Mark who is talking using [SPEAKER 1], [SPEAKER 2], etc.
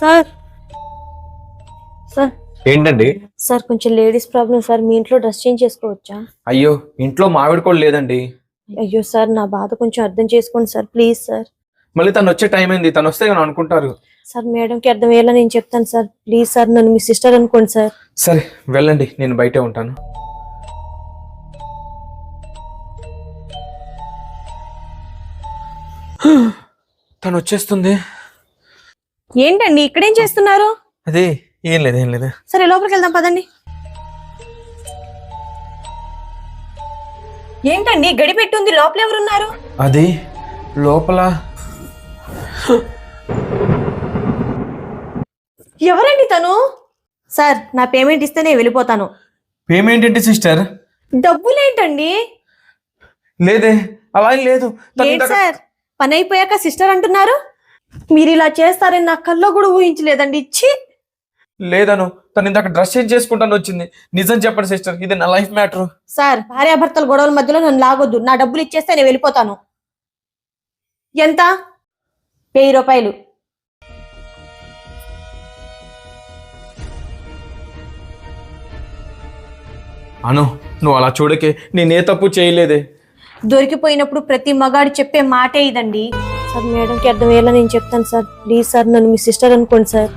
[SPEAKER 1] Sir. Sir.
[SPEAKER 2] ఏంటండి?
[SPEAKER 1] Sir కొంచెం ladies problem sir. మీ ఇంట్లో డ్రెస్ చేంజ్ చేసుకోవచ్చా?
[SPEAKER 2] అయ్యో ఇంట్లో మావిడి కూడా లేదండి.
[SPEAKER 1] అయ్యో సార్ నా బాధ కొంచెం అర్థం చేసుకోండి సార్. Please sir.
[SPEAKER 2] మళ్ళీ తను వచ్చే టైం అయింది. తను వస్తే కానీ అనుకుంటారు?
[SPEAKER 1] సార్ మేడంకి అర్థమయ్యేలా నేను చెప్తాను సార్. ప్లీజ్ సార్ నన్ను మీ సిస్టర్ అనుకోండి సార్.
[SPEAKER 2] సరే వెళ్ళండి. నేను బయటే ఉంటాను. తను వచ్చేస్తుంది.
[SPEAKER 1] ఏంటండి? ఇక్కడేం చేస్తున్నారు?
[SPEAKER 2] అదే ఏం లేదు ఏం లేదు.
[SPEAKER 1] సరే లోపలికి వెళ్దాం పదండి. ఏంటండి? గడి పెట్టుంది లోపల ఎవరున్నారు?
[SPEAKER 2] అది లోపల.
[SPEAKER 1] ఎవరండి తను? సార్ నా పేమెంట్ ఇస్తే నేను వెళ్ళిపోతాను.
[SPEAKER 2] పేమెంట్ ఏంటి సిస్టర్?
[SPEAKER 1] డబ్బులేంటండి?
[SPEAKER 2] లేదే అలా ఏం లేదు. తను
[SPEAKER 1] ఏంటి
[SPEAKER 2] ఇందాక-
[SPEAKER 1] సార్? పని అయిపోయాక సిస్టర్ అంటున్నారు? మీరు ఇలా చేస్తారని నా కల్లో కూడా ఊహించలేదండి. ఇచ్చి
[SPEAKER 2] లేదను తను ఇందాక డ్రెస్ చేంజ్ చేసుకుంటాను వచ్చింది. నిజం చెప్పండి సిస్టర్. ఇది నా లైఫ్ మ్యాటర్.
[SPEAKER 1] సార్ భార్యాభర్తల గొడవల మధ్యలో నన్ను లాగొద్దు. నా డబ్బులు ఇచ్చేస్తే నేను వెళ్ళిపోతాను. ఎంత? వెయ్యి రూపాయలు.
[SPEAKER 2] అను నువ్వు అలా చూడకే నేనే తప్పు చేయలేదే.
[SPEAKER 1] దొరికిపోయినప్పుడు ప్రతి మగాడు చెప్పే మాటే ఇదండి. సార్ మేడంకి అర్థమయ్యేలా నేను చెప్తాను సార్. ప్లీజ్ సార్ నన్ను మీ సిస్టర్ అనుకోండి సార్.